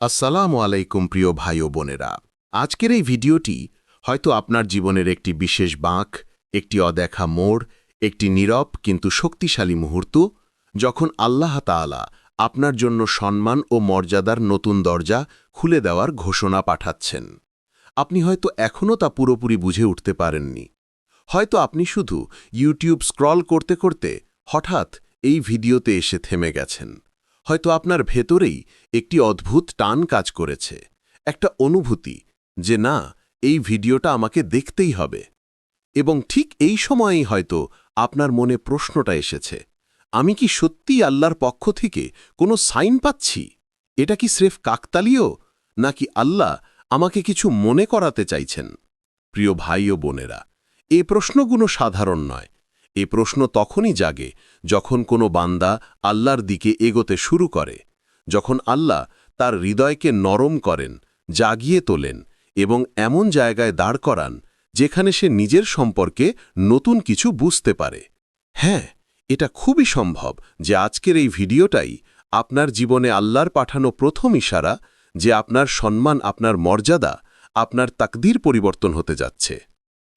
আসসালামু আলাইকুম প্রিয় ভাই ও বোনেরা। আজকের এই ভিডিওটি হয়তো আপনার জীবনের একটি বিশেষ বাঁক, একটি অদেখা মোড়, একটি নীরব কিন্তু শক্তিশালী মুহূর্ত, যখন আল্লাহ তাআলা আপনার জন্য সম্মান ও মর্যাদার নতুন দরজা খুলে দেওয়ার ঘোষণা পাঠাচ্ছেন। আপনি হয়তো এখনও তা পুরোপুরি বুঝে উঠতে পারেননি। হয়তো আপনি শুধু ইউটিউব স্ক্রল করতে করতে হঠাৎ এই ভিডিওতে এসে থেমে গেছেন। হয়তো আপনার ভেতরেই একটি অদ্ভুত টান কাজ করেছে, একটা অনুভূতি যে না, এই ভিডিওটা আমাকে দেখতেই হবে। এবং ঠিক এই সময়েই হয়তো আপনার মনে প্রশ্নটা এসেছে, আমি কি সত্যি আল্লাহর পক্ষ থেকে কোনো সাইন পাচ্ছি? এটা কি স্রেফ কাকতালীয়? নাকি আল্লাহ আমাকে কিছু মনে করাতে চাইছেন? প্রিয় ভাই ও বোনেরা, এ প্রশ্নগুলো সাধারণ নয় এ প্রশ্ন তখনই জাগে যখন কোনো বান্দা আল্লাহর দিকে এগোতে শুরু করে, যখন আল্লাহ তার হৃদয়কে নরম করেন, জাগিয়ে তোলেন এবং এমন জায়গায় দাঁড় করান যেখানে সে নিজের সম্পর্কে নতুন কিছু বুঝতে পারে। হ্যাঁ এটা খুবই সম্ভব যে আজকের এই ভিডিওটাই আপনার জীবনে আল্লাহর পাঠানো প্রথম ইশারা যে আপনার সম্মান, আপনার মর্যাদা, আপনার তাকদির পরিবর্তন হতে যাচ্ছে।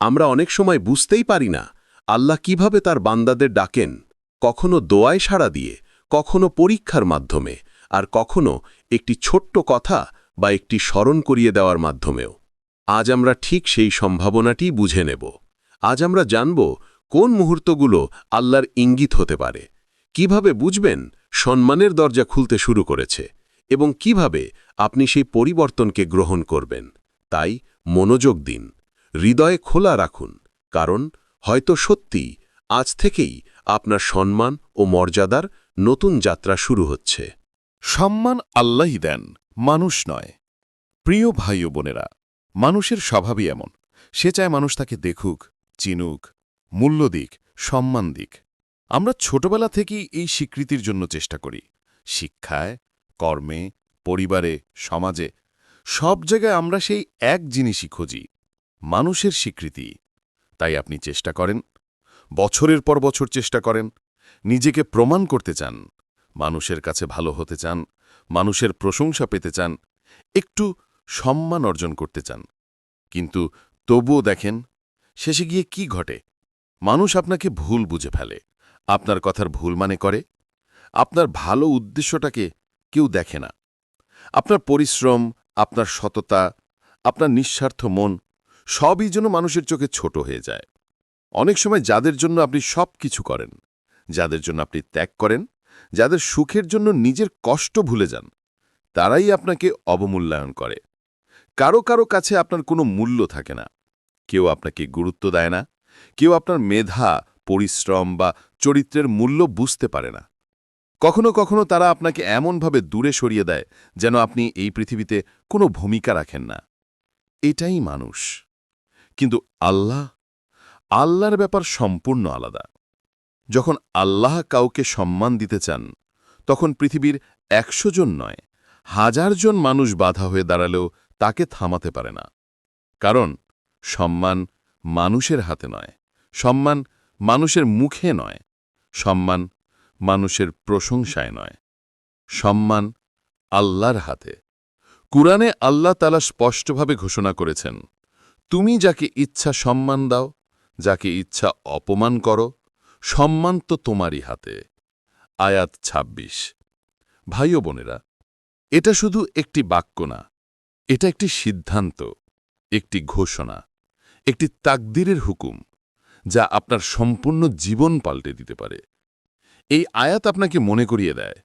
আমরা অনেক সময় বুঝতেই পারি না আল্লাহ কীভাবে তার বান্দাদের ডাকেন, কখনো দোয়ায় সাড়া দিয়ে, কখনো পরীক্ষার মাধ্যমে, আর কখনো একটি ছোট্ট কথা বা একটি স্মরণ করিয়ে দেওয়ার মাধ্যমেও। আজ আমরা ঠিক সেই সম্ভাবনাটি বুঝে নেব। আজ আমরা জানব কোন মুহূর্তগুলো আল্লাহর ইঙ্গিত হতে পারে। কীভাবে বুঝবেন সম্মানের দরজা খুলতে শুরু করেছে এবং কীভাবে আপনি সেই পরিবর্তনকে গ্রহণ করবেন। তাই মনোযোগ দিন, হৃদয়ে খোলা রাখুন, কারণ হয়তো সত্যি আজ থেকেই আপনার সম্মান ও মর্যাদার নতুন যাত্রা শুরু হচ্ছে। সম্মান আল্লাহই দেন, মানুষ নয়। প্রিয় ভাই ও বোনেরা, মানুষের স্বভাবই এমন। সে চায় মানুষ তাকে দেখুক, চিনুক, মূল্য দিক, সম্মান দিক। আমরা ছোটবেলা থেকেই এই স্বীকৃতির জন্য চেষ্টা করি। শিক্ষায়, কর্মে, পরিবারে, সমাজে, সব জায়গায় আমরা সেই এক জিনিসই খুঁজি, মানুষের স্বীকৃতি। তাই আপনি চেষ্টা করেন, বছরের পর বছর চেষ্টা করেন, নিজেকে প্রমাণ করতে চান, মানুষের কাছে ভালো হতে চান, মানুষের প্রশংসা পেতে চান, একটু সম্মান অর্জন করতে চান। কিন্তু তবুও দেখেন, শেষে গিয়ে কি ঘটে? মানুষ আপনাকে ভুল বুঝে ফেলে, আপনার কথার ভুল মানে করে, আপনার ভালো উদ্দেশ্যটাকে কেউ দেখে না। আপনার পরিশ্রম, আপনার সততা, আপনার নিঃস্বার্থ মন সবই যেন মানুষের চোখে ছোট হয়ে যায়। অনেক সময় যাদের জন্য আপনি সব কিছু করেন, যাদের জন্য আপনি ত্যাগ করেন, যাদের সুখের জন্য নিজের কষ্ট ভুলে যান, তারাই আপনাকে অবমূল্যায়ন করে। কারও কারও কাছে আপনার কোনো মূল্য থাকে না। কেউ আপনাকে গুরুত্ব দেয় না। কেউ আপনার মেধা, পরিশ্রম বা চরিত্রের মূল্য বুঝতে পারে না। কখনো কখনো তারা আপনাকে এমনভাবে দূরে সরিয়ে দেয় যেন আপনি এই পৃথিবীতে কোনো ভূমিকা রাখেন না। এটাই মানুষ। কিন্তু আল্লাহ, আল্লাহর ব্যাপার সম্পূর্ণ আলাদা। যখন আল্লাহ কাউকে সম্মান দিতে চান, তখন পৃথিবীর একশো জন নয়, হাজার জন মানুষ বাধা হয়ে দাঁড়ালেও তাকে থামাতে পারে না। কারণ, সম্মান মানুষের হাতে নয়, সম্মান মানুষের মুখে নয়, সম্মান মানুষের প্রশংসায় নয়, সম্মান আল্লাহর হাতে। কুরআনে আল্লাহ তালা স্পষ্টভাবে ঘোষণা করেছেন তুমি যাকে ইচ্ছা সম্মান দাও, যাকে ইচ্ছা অপমান করো, সম্মান তো তোমারই হাতে। আয়াত ২৬ ভাই ও বোনেরা, এটা শুধু একটি বাক্য না, এটা একটি সিদ্ধান্ত, একটি ঘোষণা, একটি তাকদিরের হুকুম, যা আপনার সম্পূর্ণ জীবন পাল্টে দিতে পারে। এই আয়াত আপনাকে মনে করিয়ে দেয়,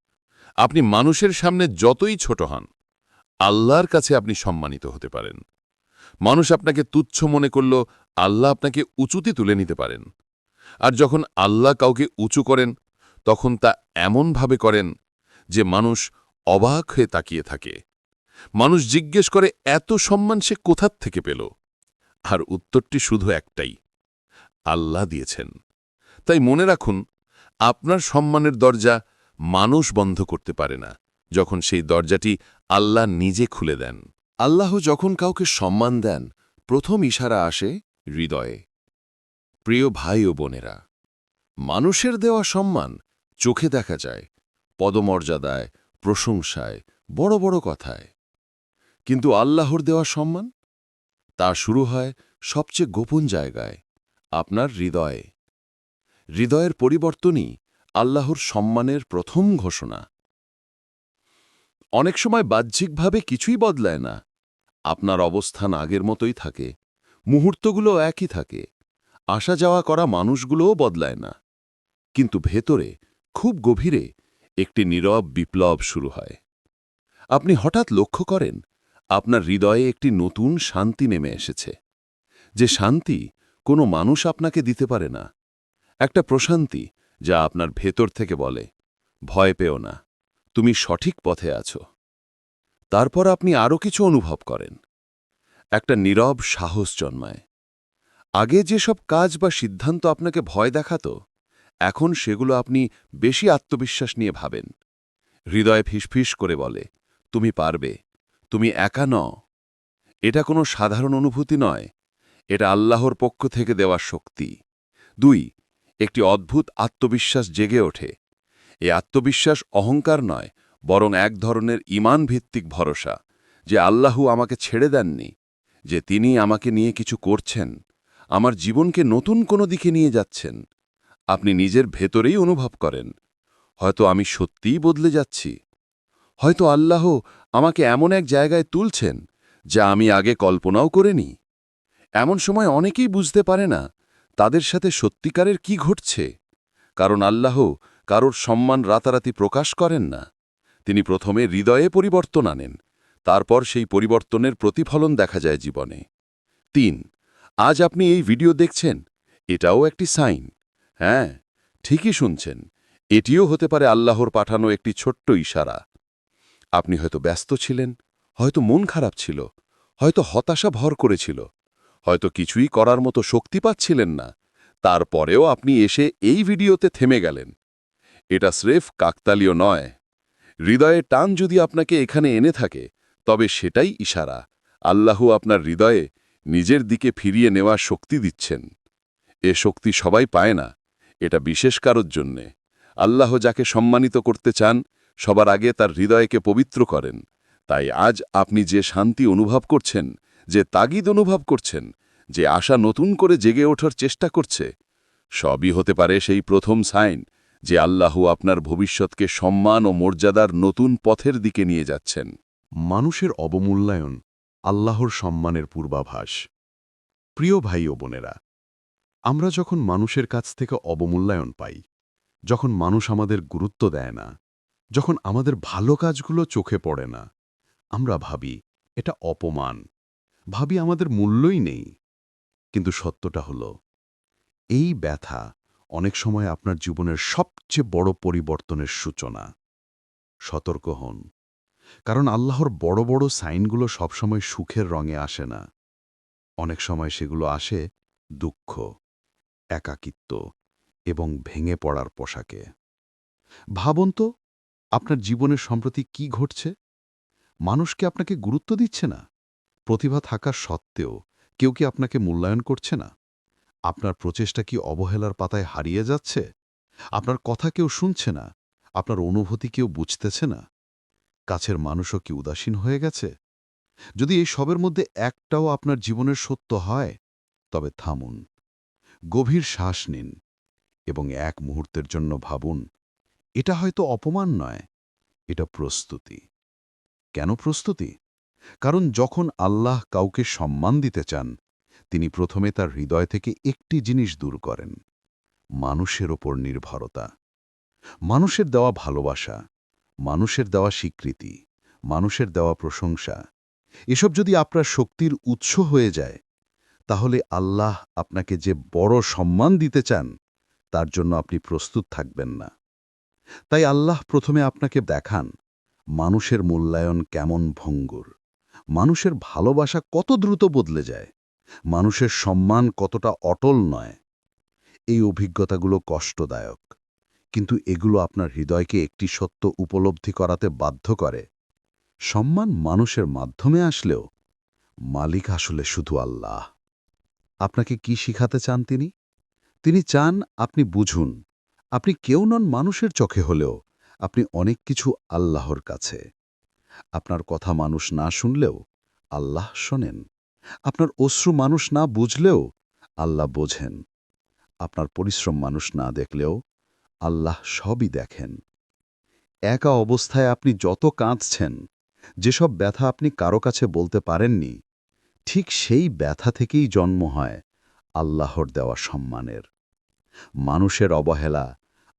আপনি মানুষের সামনে যতই ছোট হন, আল্লাহর কাছে আপনি সম্মানিত হতে পারেন। মানুষ আপনাকে তুচ্ছ মনে করল আল্লাহ আপনাকে উঁচুতে তুলে নিতে পারেন। আর যখন আল্লাহ কাউকে উঁচু করেন, তখন তা এমনভাবে করেন যে মানুষ অবাক হয়ে তাকিয়ে থাকে। মানুষ জিজ্ঞেস করে, এত সম্মান সে কোথার থেকে পেল? আর উত্তরটি শুধু একটাই, আল্লাহ দিয়েছেন। তাই মনে রাখুন, আপনার সম্মানের দরজা মানুষ বন্ধ করতে পারে না, যখন সেই দরজাটি আল্লাহ নিজে খুলে দেন। আল্লাহ যখন কাউকে সম্মান দেন, প্রথম ইশারা আসে হৃদয়ে। প্রিয় ভাই ও বোনেরা, মানুষের দেওয়া সম্মান চোখে দেখা যায়, পদমর্যাদায়, প্রশংসায়, বড় বড় কথায়। কিন্তু আল্লাহর দেওয়া সম্মান? তা শুরু হয় সবচেয়ে গোপন জায়গায়, আপনার হৃদয়ে। হৃদয়ের পরিবর্তনই আল্লাহর সম্মানের প্রথম ঘোষণা। অনেক সময় বাহ্যিকভাবে কিছুই বদলায় না আপনার অবস্থান আগের মতোই থাকে, মুহূর্তগুলো একই থাকে, আসা যাওয়া করা মানুষগুলোও বদলায় না। কিন্তু ভেতরে, খুব গভীরে, একটি নীরব বিপ্লব শুরু হয়। আপনি হঠাৎ লক্ষ্য করেন, আপনার হৃদয়ে একটি নতুন শান্তি নেমে এসেছে। যে শান্তি কোনো মানুষ আপনাকে দিতে পারে না। একটা প্রশান্তি যা আপনার ভেতর থেকে বলে, ভয় পেও না, তুমি সঠিক পথে আছো। তারপর আপনি আরও কিছু অনুভব করেন। একটা নীরব সাহস জন্মায়। আগে যেসব কাজ বা সিদ্ধান্ত আপনাকে ভয় দেখাত, এখন সেগুলো আপনি বেশি আত্মবিশ্বাস নিয়ে ভাবেন। হৃদয় ফিসফিস করে বলে, তুমি পারবে, তুমি একা ন এটা কোনো সাধারণ অনুভূতি নয়, এটা আল্লাহর পক্ষ থেকে দেওয়া শক্তি। দুই, একটি অদ্ভুত আত্মবিশ্বাস জেগে ওঠে। এ আত্মবিশ্বাস অহংকার নয় বরং এক ধরনের ইমান ভিত্তিক ভরসা যে আল্লাহু আমাকে ছেড়ে দেননি, যে তিনি আমাকে নিয়ে কিছু করছেন, আমার জীবনকে নতুন কোনো দিকে নিয়ে যাচ্ছেন। আপনি নিজের ভেতরেই অনুভব করেন, হয়তো আমি সত্যিই বদলে যাচ্ছি। হয়তো আল্লাহ আমাকে এমন এক জায়গায় তুলছেন, যা আমি আগে কল্পনাও করিনি। এমন সময় অনেকেই বুঝতে পারে না, তাদের সাথে সত্যিকারের কি ঘটছে। কারণ আল্লাহ কারোর সম্মান রাতারাতি প্রকাশ করেন না। তিনি প্রথমে হৃদয়ে পরিবর্তন আনেন, তারপর সেই পরিবর্তনের প্রতিফলন দেখা যায় জীবনে। তিন, আজ আপনি এই ভিডিও দেখছেন, এটাও একটি সাইন। হ্যাঁ ঠিকই শুনছেন, এটিও হতে পারে আল্লাহর পাঠানো একটি ছোট্ট ইশারা। আপনি হয়তো ব্যস্ত ছিলেন, হয়তো মন খারাপ ছিল, হয়তো হতাশা ভর করেছিল, হয়তো কিছুই করার মতো শক্তি পাচ্ছিলেন না, তারপরেও আপনি এসে এই ভিডিওতে থেমে গেলেন। এটা স্রেফ কাকতালীয় নয়। হৃদয়ে টান যদি আপনাকে এখানে এনে থাকে, তবে সেটাই ইশারা। আল্লাহ আপনার হৃদয়ে নিজের দিকে ফিরিয়ে নেওয়া শক্তি দিচ্ছেন। এ শক্তি সবাই পায় না, এটা বিশেষ কারোর জন্যে। আল্লাহ যাকে সম্মানিত করতে চান, সবার আগে তার হৃদয়কে পবিত্র করেন। তাই আজ আপনি যে শান্তি অনুভব করছেন, যে তাগিদ অনুভব করছেন, যে আশা নতুন করে জেগে ওঠার চেষ্টা করছে, সবই হতে পারে সেই প্রথম সাইন যে আল্লাহ আপনার ভবিষ্যৎকে সম্মান ও মর্যাদার নতুন পথের দিকে নিয়ে যাচ্ছেন। মানুষের অবমূল্যায়ন আল্লাহর সম্মানের পূর্বাভাস। প্রিয় ভাই ও বোনেরা, আমরা যখন মানুষের কাছ থেকে অবমূল্যায়ন পাই, যখন মানুষ আমাদের গুরুত্ব দেয় না, যখন আমাদের ভালো কাজগুলো চোখে পড়ে না, আমরা ভাবি, এটা অপমান। ভাবি আমাদের মূল্যই নেই। কিন্তু সত্যটা হল, এই ব্যথা অনেক সময় আপনার জীবনের সবচেয়ে বড় পরিবর্তনের সূচনা। সতর্ক হন। কারণ আল্লাহর বড় বড় সাইনগুলো সবসময় সুখের রঙে আসে না। অনেক সময় সেগুলো আসে দুঃখ, একাকিত্ব এবং ভেঙে পড়ার পোশাকে। ভাবুন তো, আপনার জীবনের সম্প্রতি কি ঘটছে? মানুষকে আপনাকে গুরুত্ব দিচ্ছে না? প্রতিভা থাকা সত্ত্বেও কেউ কি আপনাকে মূল্যায়ন করছে না? আপনার প্রচেষ্টা কি অবহেলার পাতায় হারিয়ে যাচ্ছে? আপনার কথা কেউ শুনছে না। আপনার অনুভূতি কেউ বুঝতেছে না। কাছের মানুষও কি উদাসীন হয়ে গেছে? যদি এই সবের মধ্যে একটাও আপনার জীবনের সত্য হয়, তবে থামুন। গভীর শ্বাস নিন এবং এক মুহূর্তের জন্য ভাবুন, এটা হয়তো অপমান নয়, এটা প্রস্তুতি। কেন প্রস্তুতি? কারণ যখন আল্লাহ কাউকে সম্মান দিতে চান তিনি প্রথমে তার হৃদয় থেকে একটি জিনিস দূর করেন, মানুষের ওপর নির্ভরতা। মানুষের দেওয়া ভালোবাসা, মানুষের দেওয়া স্বীকৃতি, মানুষের দেওয়া প্রশংসা, এসব যদি আপনার শক্তির উৎস হয়ে যায়, তাহলে আল্লাহ আপনাকে যে বড় সম্মান দিতে চান, তার জন্য আপনি প্রস্তুত থাকবেন না। তাই আল্লাহ প্রথমে আপনাকে দেখান, মানুষের মূল্যায়ন কেমন ভঙ্গুর, মানুষের ভালোবাসা কত দ্রুত বদলে যায়। মানুষের সম্মান কতটা অটল নয়, এই অভিজ্ঞতাগুলো কষ্টদায়ক। কিন্তু এগুলো আপনার হৃদয়কে একটি সত্য উপলব্ধি করাতে বাধ্য করে। সম্মান মানুষের মাধ্যমে আসলেও মালিক আসলে শুধু আল্লাহ। আপনাকে কি শিখাতে চান তিনি? তিনি চান আপনি বুঝুন, আপনি কেউ নন মানুষের চোখে হলেও আপনি অনেক কিছু আল্লাহর কাছে। আপনার কথা মানুষ না শুনলেও আল্লাহ শোনেন। আপনার অশ্রু মানুষ না বুঝলেও আল্লাহ বোঝেন। আপনার পরিশ্রম মানুষ না দেখলেও আল্লাহ সবই দেখেন। একা অবস্থায় আপনি যত কাঁদছেন, যেসব ব্যথা আপনি কারও কাছে বলতে পারেননি, ঠিক সেই ব্যথা থেকেই জন্ম হয় আল্লাহর দেওয়া সম্মানের। মানুষের অবহেলা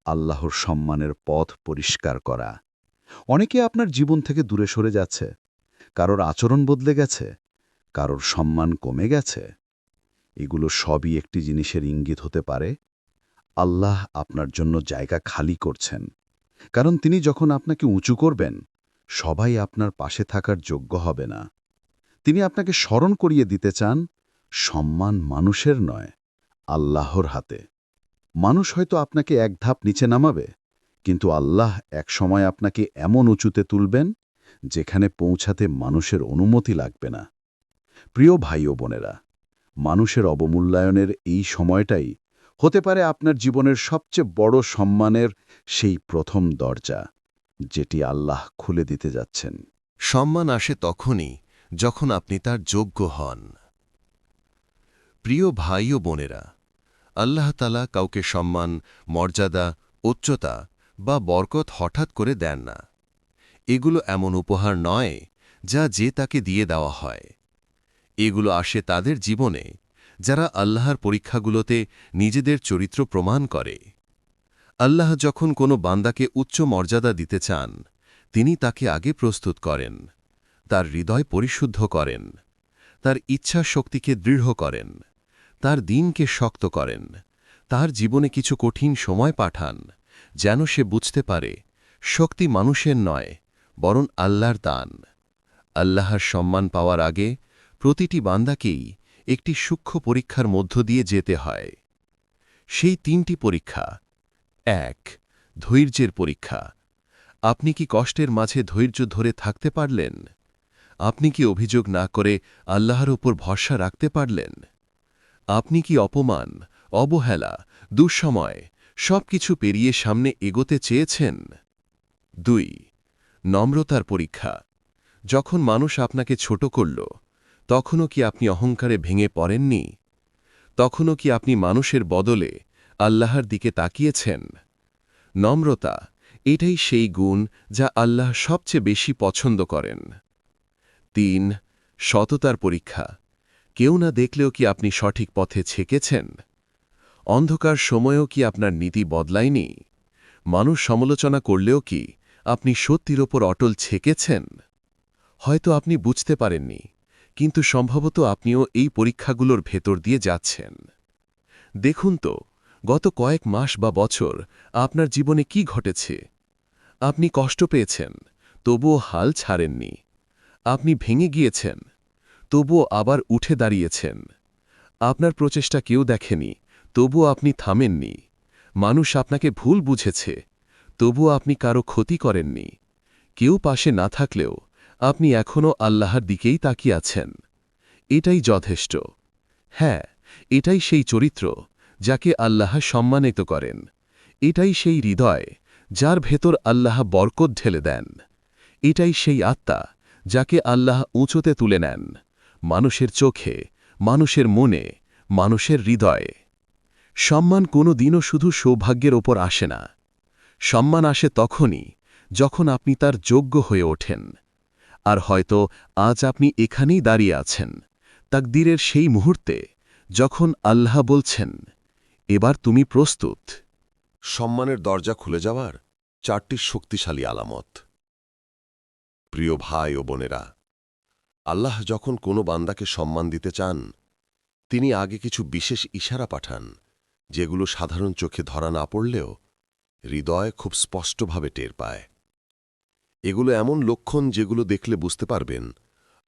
আল্লাহর সম্মানের পথ পরিষ্কার করা। অনেকে আপনার জীবন থেকে দূরে সরে যাচ্ছে, কারোর আচরণ বদলে গেছে কারোর সম্মান কমে গেছে। এগুলো সবই একটি জিনিসের ইঙ্গিত হতে পারে, আল্লাহ আপনার জন্য জায়গা খালি করছেন। কারণ তিনি যখন আপনাকে উঁচু করবেন, সবাই আপনার পাশে থাকার যোগ্য হবে না। তিনি আপনাকে স্মরণ করিয়ে দিতে চান, সম্মান মানুষের নয়, আল্লাহর হাতে। মানুষ হয়তো আপনাকে এক ধাপ নিচে নামাবে, কিন্তু আল্লাহ এক সময় আপনাকে এমন উঁচুতে তুলবেন, যেখানে পৌঁছাতে মানুষের অনুমতি লাগবে না। প্রিয় ভাই ও বোনেরা, মানুষের অবমূল্যায়নের এই সময়টাই হতে পারে আপনার জীবনের সবচেয়ে বড় সম্মানের সেই প্রথম দরজা, যেটি আল্লাহ খুলে দিতে যাচ্ছেন। সম্মান আসে তখনই যখন আপনি তার যোগ্য হন। প্রিয় ভাই ও বোনেরা, আল্লাহ তালা কাউকে সম্মান, মর্যাদা, উচ্চতা বা বরকত হঠাৎ করে দেন না। এগুলো এমন উপহার নয় যা যে তাকে দিয়ে দেওয়া হয়। এগুলো আসে তাদের জীবনে, যারা আল্লাহর পরীক্ষাগুলোতে নিজেদের চরিত্র প্রমাণ করে। আল্লাহ যখন কোনো বান্দাকে উচ্চ মর্যাদা দিতে চান, তিনি তাকে আগে প্রস্তুত করেন, তার হৃদয় পরিশুদ্ধ করেন, তার ইচ্ছা শক্তিকে দৃঢ় করেন, তার দিনকে শক্ত করেন, তার জীবনে কিছু কঠিন সময় পাঠান, যেন সে বুঝতে পারে, শক্তি মানুষের নয়, বরং আল্লাহর দান। আল্লাহর সম্মান পাওয়ার আগে প্রতিটি বান্দাকেই একটি সূক্ষ্ম পরীক্ষার মধ্য দিয়ে যেতে হয়। সেই তিনটি পরীক্ষা। এক, ধৈর্যের পরীক্ষা। আপনি কি কষ্টের মাঝে ধৈর্য ধরে থাকতে পারলেন? আপনি কি অভিযোগ না করে আল্লাহর ওপর ভরসা রাখতে পারলেন? আপনি কি অপমান, অবহেলা, দুঃসময় সব কিছু পেরিয়ে সামনে এগোতে চেয়েছেন? দুই, নম্রতার পরীক্ষা। যখন মানুষ আপনাকে ছোট করল তখনও কি আপনি অহংকারে ভেঙে পড়েননি? তখনও কি আপনি মানুষের বদলে আল্লাহর দিকে তাকিয়েছেন? নম্রতা, এটাই সেই গুণ যা আল্লাহ সবচেয়ে বেশি পছন্দ করেন। তিন, সততার পরীক্ষা। কেউ না দেখলেও কি আপনি সঠিক পথে ছেকেছেন? অন্ধকার সময়েও কি আপনার নীতি বদলায়নি? মানুষ সমালোচনা করলেও কি আপনি সত্যির ওপর অটল ছেকেছেন? হয়তো আপনি বুঝতে পারেননি। কিন্তু সম্ভবত আপনিও এই পরীক্ষাগুলোর ভেতর দিয়ে যাচ্ছেন। দেখুন তো, গত কয়েক মাস বা বছর আপনার জীবনে কি ঘটেছে? আপনি কষ্ট পেয়েছেন, তবুও হাল ছাড়েননি। আপনি ভেঙে গিয়েছেন, তবুও আবার উঠে দাঁড়িয়েছেন। আপনার প্রচেষ্টা কেউ দেখেনি, তবুও আপনি থামেননি। মানুষ আপনাকে ভুল বুঝেছে, তবুও আপনি কারও ক্ষতি করেননি। কেউ পাশে না থাকলেও আপনি এখনও আল্লাহর দিকেই তাকিয়ে আছেন। এটাই যথেষ্ট। হ্যাঁ এটাই সেই চরিত্র যাকে আল্লাহ সম্মানিত করেন। এটাই সেই হৃদয় যার ভেতর আল্লাহ বরকত ঢেলে দেন। এটাই সেই আত্মা যাকে আল্লাহ উঁচুতে তুলে নেন। মানুষের চোখে, মানুষের মনে, মানুষের হৃদয়ে। সম্মান কোনো দিনও শুধু সৌভাগ্যের ওপর আসে না। সম্মান আসে তখনই যখন আপনি তার যোগ্য হয়ে ওঠেন। আর হয়তো আজ আপনি এখানেই দাঁড়িয়ে আছেন। তাকদীরের সেই মুহূর্তে যখন আল্লাহ বলছেন, এবার তুমি প্রস্তুত। সম্মানের দরজা খুলে যাওয়ার চারটি শক্তিশালী আলামত। প্রিয় ভাই ও বোনেরা, আল্লাহ যখন কোনো বান্দাকে সম্মান দিতে চান, তিনি আগে কিছু বিশেষ ইশারা পাঠান, যেগুলো সাধারণ চোখে ধরা না পড়লেও হৃদয় খুব স্পষ্টভাবে টের পায়। এগুলো এমন লক্ষণ যেগুলো দেখলে বুঝতে পারবেন।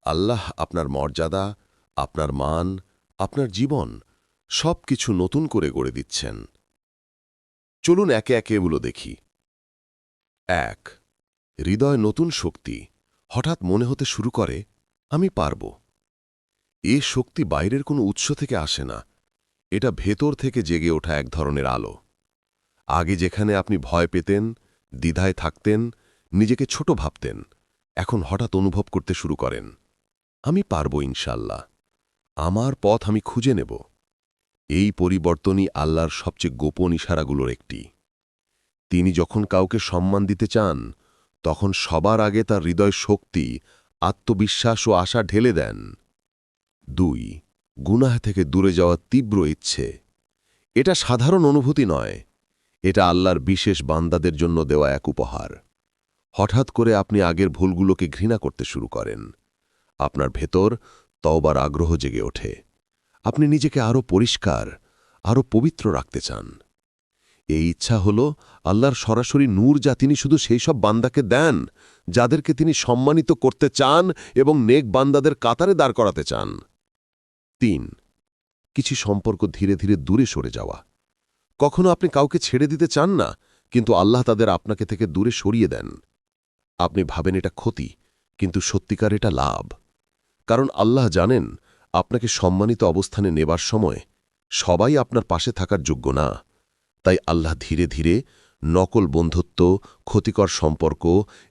আল্লাহ আপনার মর্যাদা, আপনার মান, আপনার জীবন সব কিছু নতুন করে গড়ে দিচ্ছেন। চলুন একে একে এগুলো দেখি। এক, হৃদয় নতুন শক্তি। হঠাৎ মনে হতে শুরু করে, আমি পারব। এ শক্তি বাইরের কোনো উৎস থেকে আসে না। এটা ভেতর থেকে জেগে ওঠা এক ধরনের আলো। আগে যেখানে আপনি ভয় পেতেন, দ্বিধায় থাকতেন নিজেকে ছোট ভাবতেন। এখন হঠাৎ অনুভব করতে শুরু করেন। আমি পারব ইনশাল্লাহ। আমার পথ আমি খুঁজে নেব। এই পরিবর্তনই আল্লাহর সবচেয়ে গোপন ইশারাগুলোর একটি। তিনি যখন কাউকে সম্মান দিতে চান, তখন সবার আগে তার হৃদয় শক্তি, আত্মবিশ্বাস ও আশা ঢেলে দেন। দুই, গুনাহ থেকে দূরে যাওয়ার তীব্র ইচ্ছে। এটা সাধারণ অনুভূতি নয়। এটা আল্লাহর বিশেষ বান্দাদের জন্য দেওয়া এক উপহার। হঠাৎ করে আপনি আগের ভুলগুলোকে ঘৃণা করতে শুরু করেন। আপনার ভেতর তওবার আগ্রহ জেগে ওঠে। আপনি নিজেকে আরও পরিষ্কার আরও পবিত্র রাখতে চান। এই ইচ্ছা হল আল্লাহর সরাসরি নূর যা তিনি শুধু সেই সব বান্দাকে দেন, যাদেরকে তিনি সম্মানিত করতে চান এবং নেক বান্দাদের কাতারে দাঁড় করাতে চান। তিন, কিছু সম্পর্ক ধীরে ধীরে দূরে সরে যাওয়া। কখনো আপনি কাউকে ছেড়ে দিতে চান না, কিন্তু আল্লাহ তাদের আপনাকে থেকে দূরে সরিয়ে দেন। আপনি ভাবেন এটা ক্ষতি, কিন্তু সত্যিকার এটা লাভ। কারণ আল্লাহ জানেন, আপনাকে সম্মানিত অবস্থানে নেবার সময় সবাই আপনার পাশে থাকার যোগ্য না। তাই আল্লাহ ধীরে ধীরে নকল বন্ধুত্ব, ক্ষতিকর সম্পর্ক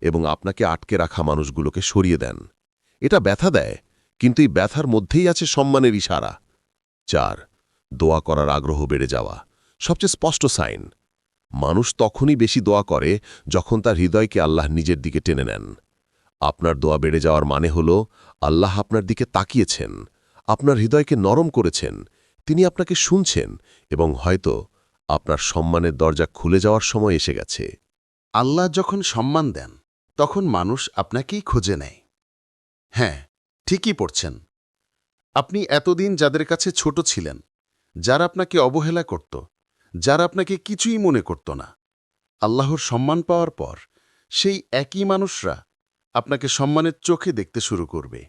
এবং আপনাকে আটকে রাখা মানুষগুলোকে সরিয়ে দেন। এটা ব্যথা দেয়, কিন্তু এই ব্যথার মধ্যেই আছে সম্মানের ইশারা। চার, দোয়া করার আগ্রহ বেড়ে যাওয়া। সবচেয়ে স্পষ্ট সাইন মানুষ তখনই বেশি দোয়া করে যখন তার হৃদয়কে আল্লাহ নিজের দিকে টেনে নেন। আপনার দোয়া বেড়ে যাওয়ার মানে হল, আল্লাহ আপনার দিকে তাকিয়েছেন, আপনার হৃদয়কে নরম করেছেন, তিনি আপনাকে শুনছেন এবং হয়তো আপনার সম্মানের দরজা খুলে যাওয়ার সময় এসে গেছে। আল্লাহ যখন সম্মান দেন, তখন মানুষ আপনাকেই খুঁজে নেয়। হ্যাঁ ঠিকই পড়ছেন। আপনি এতদিন যাদের কাছে ছোট ছিলেন, যারা আপনাকে অবহেলা করত যারা আপনাকে কিছুই মনে করত না। আল্লাহর সম্মান পাওয়ার পর, সেই একই মানুষরা আপনাকে সম্মানের চোখে দেখতে শুরু করবে।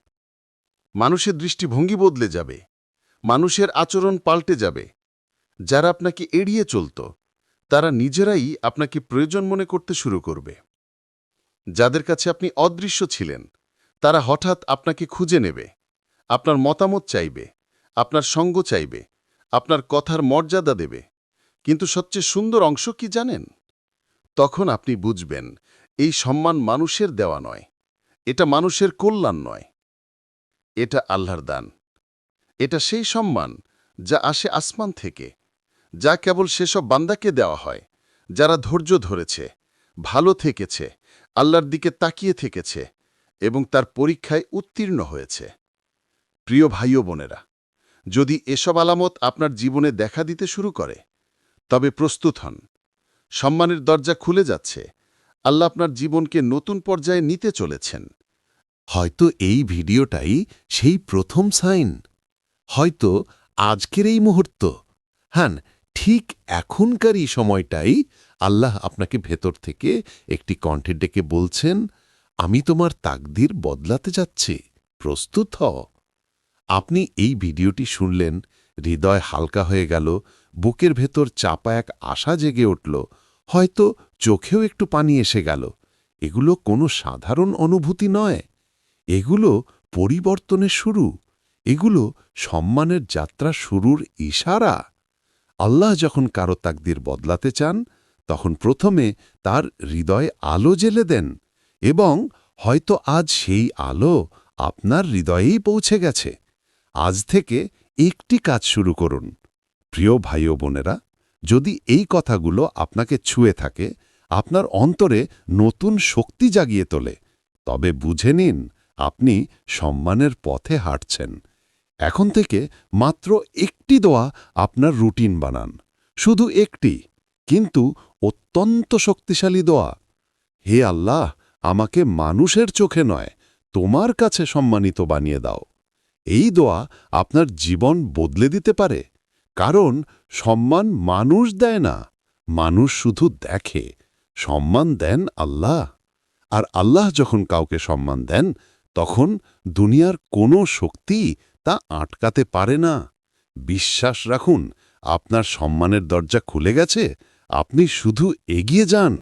মানুষের দৃষ্টিভঙ্গি বদলে যাবে। মানুষের আচরণ পাল্টে যাবে। যারা আপনাকে এড়িয়ে চলত, তারা নিজেরাই আপনাকে প্রয়োজন মনে করতে শুরু করবে। যাদের কাছে আপনি অদৃশ্য ছিলেন, তারা হঠাৎ আপনাকে খুঁজে নেবে। আপনার মতামত চাইবে, আপনার সঙ্গ চাইবে, আপনার কথার মর্যাদা দেবে। কিন্তু সবচেয়ে সুন্দর অংশ কি জানেন? তখন আপনি বুঝবেন, এই সম্মান মানুষের দেওয়া নয়, এটা মানুষের কল্যাণ নয়। এটা আল্লাহর দান। এটা সেই সম্মান যা আসে আসমান থেকে, যা কেবল সেসব বান্দাকে দেওয়া হয়, যারা ধৈর্য ধরেছে, ভালো থেকেছে, আল্লাহর দিকে তাকিয়ে থেকেছে এবং তার পরীক্ষায় উত্তীর্ণ হয়েছে। প্রিয় ভাই ও বোনেরা, যদি এসব আলামত আপনার জীবনে দেখা দিতে শুরু করে তবে প্রস্তুত হন। সম্মানের দরজা খুলে যাচ্ছে। আল্লাহ আপনার জীবনকে নতুন পর্যায়ে নিতে চলেছেন। হয়তো এই ভিডিওটাই সেই প্রথম সাইন। হয়তো আজকের এই মুহূর্ত। হ্যাঁ ঠিক এখনকার এই সময়টাই আল্লাহ আপনাকে ভেতর থেকে একটি কণ্ঠে ডেকে বলছেন, আমি তোমার তাকদির বদলাতে যাচ্ছি। প্রস্তুত হ আপনি এই ভিডিওটি শুনলেন, হৃদয় হালকা হয়ে গেল বুকের ভেতর চাপা এক আশা জেগে উঠল, হয়তো চোখেও একটু পানি এসে গেল। এগুলো কোনো সাধারণ অনুভূতি নয়। এগুলো পরিবর্তনের শুরু। এগুলো সম্মানের যাত্রা শুরুর ইশারা। আল্লাহ যখন কারও তাকদির বদলাতে চান, তখন প্রথমে তার হৃদয়ে আলো জেলে দেন এবং হয়তো আজ সেই আলো আপনার হৃদয়েই পৌঁছে গেছে। আজ থেকে একটি কাজ শুরু করুন। প্রিয় ভাই ও বোনেরা, যদি এই কথাগুলো আপনাকে ছুঁয়ে থাকে, আপনার অন্তরে নতুন শক্তি জাগিয়ে তোলে, তবে বুঝে নিন আপনি সম্মানের পথে হাঁটছেন। এখন থেকে মাত্র একটি দোয়া আপনার রুটিন বানান। শুধু একটি, কিন্তু অত্যন্ত শক্তিশালী দোয়া। হে আল্লাহ, আমাকে মানুষের চোখে নয়, তোমার কাছে সম্মানিত বানিয়ে দাও। এই দোয়া আপনার জীবন বদলে দিতে পারে। কারণ সম্মান মানুষ দেয় না, মানুষ শুধু দেখে। সম্মান দেন আল্লাহ। আর আল্লাহ যখন কাউকে সম্মান দেন, তখন দুনিয়ার কোনো শক্তি তা আটকাতে পারে না। বিশ্বাস রাখুন, আপনার সম্মানের দরজা খুলে গেছে, আপনি শুধু এগিয়ে যান।